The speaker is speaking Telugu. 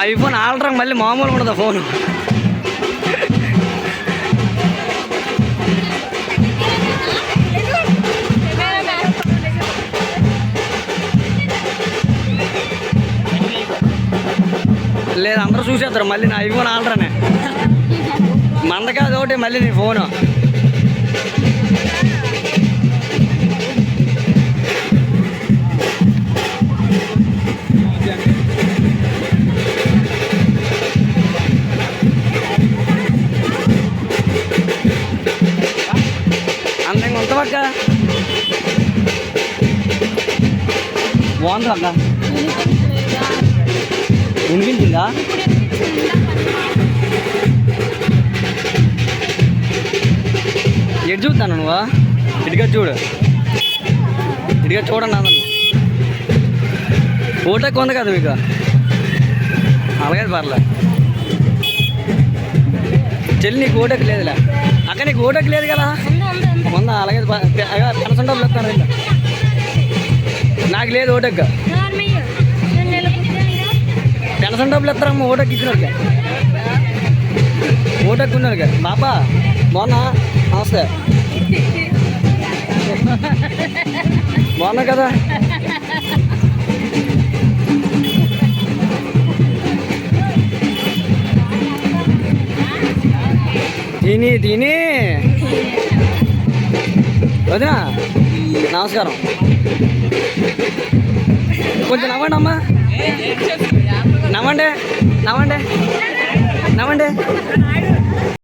ఆల్ట్రా మళ్ళీ మామూలుగా ఉండదు ఫోను లేదు అందరూ చూసేస్తారు మళ్ళీ నా ఐఫోన్ ఆల్ట్రానే మందకాదు ఒకటి మళ్ళీ నీ ఫోను బాగుంది అక్క. వినిపించిందా? ఎటు చూస్తాను నువ్వు? ఇటుగా చూడు. ఇటుగా చూడండి అందరు. ఓటకు ఉంది కదా మీకు? అలాగే పర్లే. చెల్లి నీకు ఓటకు లేదులే. అక్క నీకు ఓటకు లేదు కదా? ఉందా అలాగే పెన్షన్ డబ్బులు ఇస్తాను రెండు నాకు లేదు ఓటక్క. పెన్షన్ డబ్బులు ఇస్తారమ్మా ఓటకు ఇచ్చినోడికి. ఓటకు ఉన్నోడికి. బాబా మొన్న నమస్తే. మొన్న కదా? తిని తిని. వదినా. నమస్కారం. కొంచెం నవ్వండి అమ్మా. నవ్వండి నవ్వండి నవ్వండి.